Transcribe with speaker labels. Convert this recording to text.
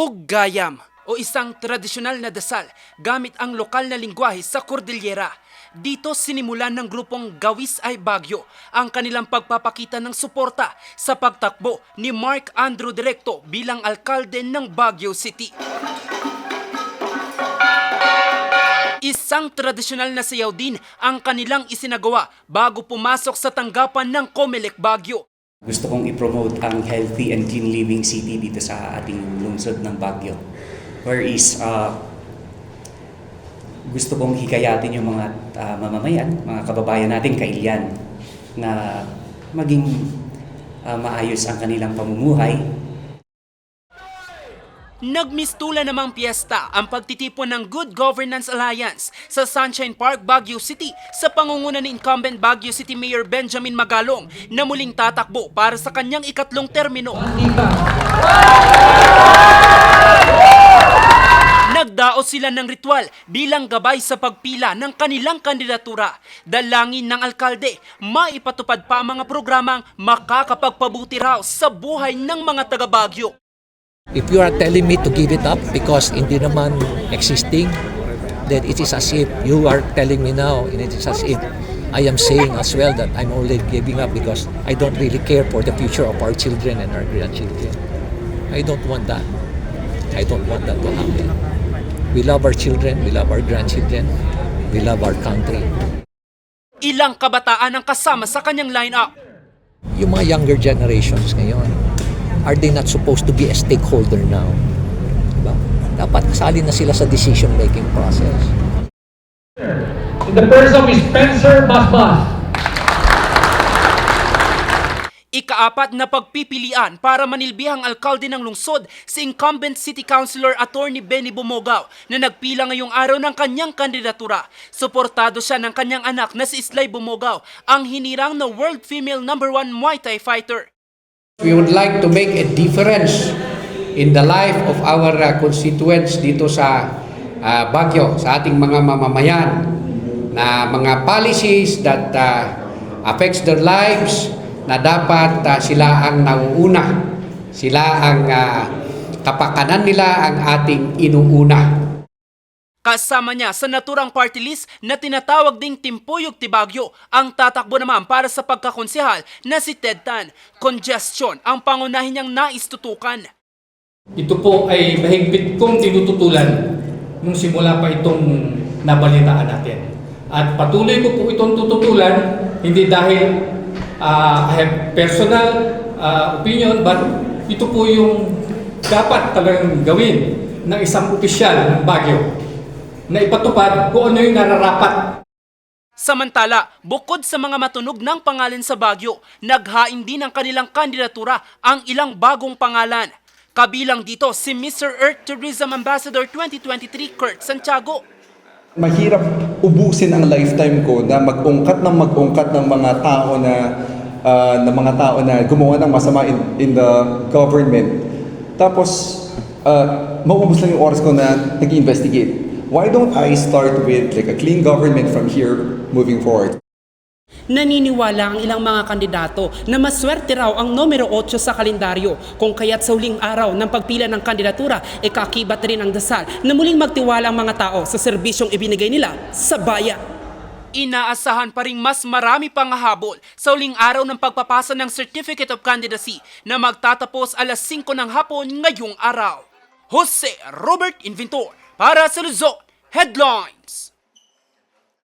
Speaker 1: ug gayam o isang tradisyonal na dasal gamit ang lokal na lingwahe sa Cordillera. Dito sinimulan ng grupong Gawis ay Bagyo ang kanilang pagpapakita ng suporta sa pagtakbo ni Mark Andrew Directo bilang alkalde ng Baguio City. Isang tradisyonal na sayaw din ang kanilang isinagawa bago pumasok sa tanggapan ng Comelec Baguio.
Speaker 2: Gusto kong i-promote ang healthy and clean living city dito sa ating lungsod ng Baguio. Where is, uh, gusto kong hikayatin yung mga uh, mamamayan, mga kababayan natin kailian na maging uh, maayos ang kanilang pamumuhay
Speaker 1: Nagmistula namang piyesta ang pagtitipon ng Good Governance Alliance sa Sunshine Park, Baguio City sa pangunguna ni incumbent Baguio City Mayor Benjamin Magalong na muling tatakbo para sa kanyang ikatlong termino. Nagdaos sila ng ritual bilang gabay sa pagpila ng kanilang kandidatura. Dalangin ng alkalde, maipatupad pa ang mga programang makakapagpabuti raw sa buhay ng mga taga Baguio.
Speaker 3: If you are telling me to give it up because hindi naman existing, then it is as if you are telling me now, and it is as if I am saying as well that I'm only giving up because I don't really care for the future of our children and our grandchildren. I don't want that. I don't want that to happen. We love our children, we love our grandchildren, we love our country.
Speaker 1: Ilang kabataan ang kasama sa kanyang lineup.
Speaker 3: Yung mga younger generations ngayon, are they not supposed to be a stakeholder now? Diba? Dapat kasali na sila sa decision-making process.
Speaker 4: in the person of Spencer Basbas.
Speaker 1: Ikaapat na pagpipilian para manilbihang alkalde ng lungsod si incumbent City Councilor Attorney Benny Bumogaw na nagpila ngayong araw ng kanyang kandidatura. Suportado siya ng kanyang anak na si Islay Bumogaw, ang hinirang na world female number one Muay Thai fighter.
Speaker 5: We would like to make a difference in the life of our uh, constituents dito sa uh, Baguio, sa ating mga mamamayan na mga policies that uh, affects their lives na dapat uh, sila ang nauuna. Sila ang uh, kapakanan nila ang ating inuuna.
Speaker 1: Kasama niya sa naturang party list na tinatawag ding Timpuyog Tibagyo ang tatakbo naman para sa pagkakonsehal na si Ted Tan. Congestion ang pangunahin niyang naistutukan.
Speaker 4: Ito po ay mahigpit kong tinututulan nung simula pa itong nabalitaan natin. At patuloy ko po itong tututulan, hindi dahil ah, I have personal ah, opinion, but ito po yung dapat talagang gawin ng isang opisyal ng Baguio na ipatupad kung ano yung nararapat
Speaker 1: Samantala, bukod sa mga matunog ng pangalan sa Baguio, naghain din ng kanilang kandidatura ang ilang bagong pangalan. Kabilang dito si Mr. Earth Tourism Ambassador 2023 Kurt Santiago.
Speaker 6: mahirap ubusin ang lifetime ko na mag-ungkat ng mag-ungkat ng mga tao na ah, ng mga tao na gumawa ng masama in, in the government. Tapos uh, mauubos lang yung oras ko na nag-investigate. Why don't I start with like a clean government from here moving forward?
Speaker 1: Naniniwala ang ilang mga kandidato na maswerte raw ang numero 8 sa kalendaryo kung kaya't sa huling araw ng pagpila ng kandidatura e kakibat rin ang dasal na muling magtiwala ang mga tao sa serbisyong ibinigay nila sa bayan. Inaasahan pa rin mas marami pang habol sa huling araw ng pagpapasa ng Certificate of Candidacy na magtatapos alas 5 ng hapon ngayong araw. Jose Robert Inventor para sa Luzon Headlines.